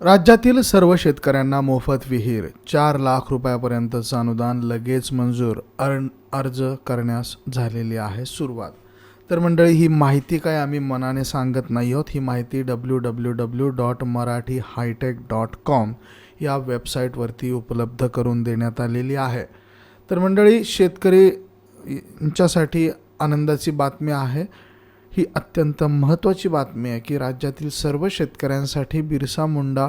राज्यातील सर्व शेतकऱ्यांना मोफत विहीर चार लाख रुपयापर्यंतचं अनुदान लगेच मंजूर अर् अर्ज करण्यास झालेली आहे सुरुवात. तर मंडळी ही माहिती काय आम्ही मनाने सांगत नाही आहोत. ही माहिती W W W dot Marathi hitech dot com या वेबसाईटवरती उपलब्ध करून देण्यात आलेली आहे. तर मंडळी शेतकरी यांच्यासाठी आनंदाची बातमी आहे. ही अत्यंत महत्त्वाची बातमी आहे की राज्यातील सर्व शेतकऱ्यांसाठी बिरसा मुंडा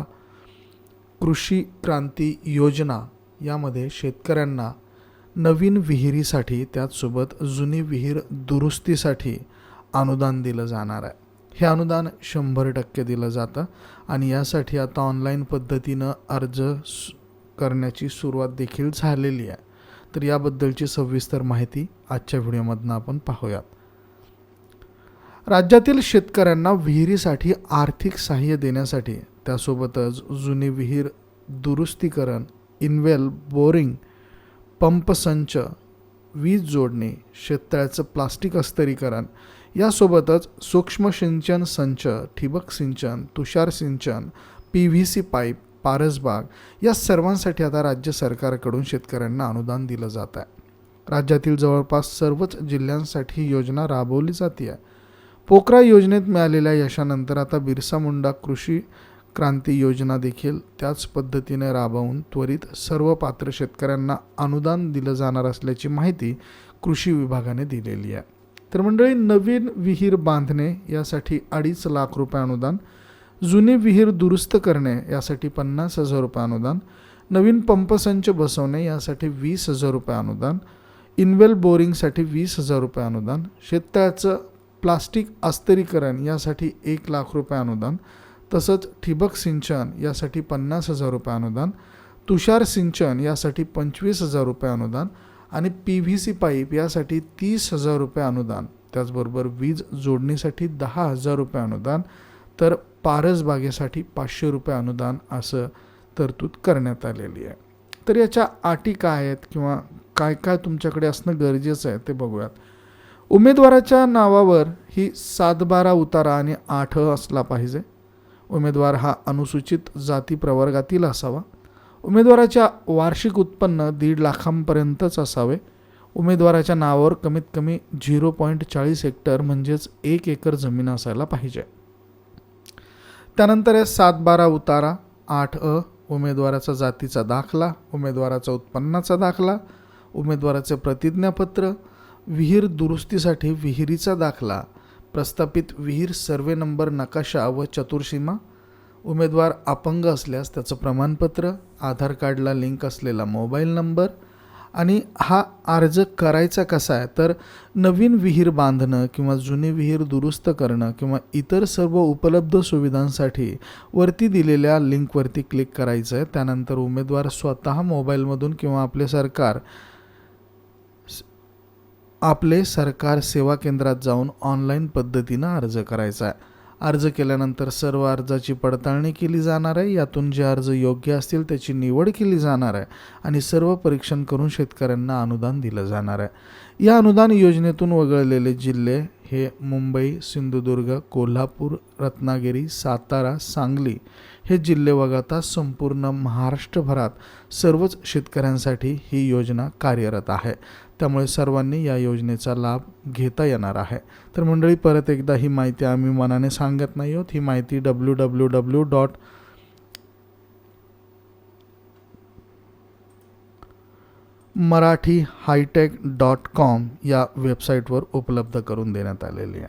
कृषी क्रांती योजना यामध्ये शेतकऱ्यांना नवीन विहिरीसाठी त्याचसोबत जुनी विहीर दुरुस्तीसाठी अनुदान दिलं जाणार आहे. हे अनुदान शंभर टक्के दिलं जातं आणि यासाठी आता ऑनलाईन पद्धतीनं अर्ज करण्याची सुरुवात देखील झालेली आहे. तर याबद्दलची सविस्तर माहिती आजच्या व्हिडिओमधनं आपण पाहूयात. राज्यातील शेतकऱ्यांना विहिरीसाठी आर्थिक सहाय्य देण्यासाठी त्यासोबतच जुनी विहीर दुरुस्तीकरण इनवेल बोरिंग पंपसंच वीज जोडणी शेततळ्याचं प्लास्टिक अस्तरीकरण यासोबतच सूक्ष्म सिंचन संच ठिबक सिंचन तुषार सिंचन P V C pipe Parasbag या सर्वांसाठी आता राज्य सरकारकडून शेतकऱ्यांना अनुदान दिलं जात आहे. राज्यातील जवळपास सर्वच जिल्ह्यांसाठी ही योजना राबवली जाते आहे. पोखरा योजनेत मिळालेल्या यशानंतर आता बिरसा मुंडा कृषी क्रांती योजना देखील त्याच पद्धतीने राबवून त्वरित सर्व पात्र शेतकऱ्यांना अनुदान दिलं जाणार असल्याची माहिती कृषी विभागाने दिलेली आहे. तर मंडळी नवीन विहीर बांधणे यासाठी अडीच लाख रुपये अनुदान जुनी विहीर दुरुस्त करणे यासाठी पन्नास हजार रुपये अनुदान नवीन पंपसंच बसवणे यासाठी वीस हजार रुपये अनुदान इनवेल बोरिंगसाठी वीस हजार रुपये अनुदान शेततळ्याचं प्लास्टिक अस्तरीकरण यासाठी एक लाख रुपये अनुदान तसंच ठिबक सिंचन यासाठी पन्नास हजार रुपये अनुदान तुषार सिंचन यासाठी पंचवीस हजार रुपये अनुदान आणि पी व्ही सी पाईप यासाठी तीस हजार रुपये अनुदान. त्याचबरोबर वीज जोडणीसाठी दहा हजार रुपये अनुदान तर पारसबागेसाठी पाचशे रुपये अनुदान असं तरतूद करण्यात आलेली आहे. तर याच्या अटी काय आहेत किंवा काय काय तुमच्याकडे असणं गरजेचं आहे ते बघूयात. उमेदवाराच्या नावावर ही सातबारा उतारा आणि आठ अ असला पाहिजे. उमेदवार हा अनुसूचित जाती प्रवर्गातील असावा. उमेदवाराच्या वार्षिक उत्पन्न दीड लाखांपर्यंतच असावे. उमेदवाराच्या नावावर कमीत कमी झिरो पॉईंट चाळीस हेक्टर म्हणजेच एक एकर जमीन असायला पाहिजे. त्यानंतर आहे सात बारा उतारा आठ अ उमेदवाराचा जातीचा दाखला उमेदवाराचा उत्पन्नाचा दाखला उमेदवाराचे प्रतिज्ञापत्र विहीर दुरुस्तीसाठी विहिरीचा दाखला प्रस्थापित विहीर सर्वे नंबर नकाशा व चतुर्सीमा उमेदवार अपंग असल्यास त्याचं प्रमाणपत्र आधार कार्डला लिंक असलेला मोबाईल नंबर आणि हा अर्ज करायचा कसा आहे तर नवीन विहीर बांधणं किंवा जुनी विहीर दुरुस्त करणं किंवा इतर सर्व उपलब्ध सुविधांसाठी वरती दिलेल्या लिंकवरती क्लिक करायचं आहे. त्यानंतर उमेदवार स्वतः मोबाईलमधून किंवा आपले सरकार आपले सरकार सेवा केंद्रात जाऊन ऑनलाईन पद्धतीनं अर्ज करायचा आहे. अर्ज केल्यानंतर सर्व अर्जाची पडताळणी केली जाणार आहे. यातून जे अर्ज योग्य असतील त्याची निवड केली जाणार आहे आणि सर्व परीक्षण करून शेतकऱ्यांना अनुदान दिलं जाणार आहे. या अनुदान योजनेतून वगळलेले जिल्हे हे मुंबई सिंधुदुर्ग कोल्हापूर रत्नागिरी सातारा सांगली हे जिल्हे वगळता संपूर्ण महाराष्ट्रभरात सर्वच शेतकऱ्यांसाठी ही योजना कार्यरत आहे. त्यामुळे सर्वांनी या योजनेचा लाभ घेता येणार आहे. तर मंडळी परत एकदा ही माहिती आम्ही मनाने सांगत नाही आहोत. ही माहिती W W W dot Marathi hitech dot com या वेबसाईटवर उपलब्ध करून देण्यात आलेली आहे.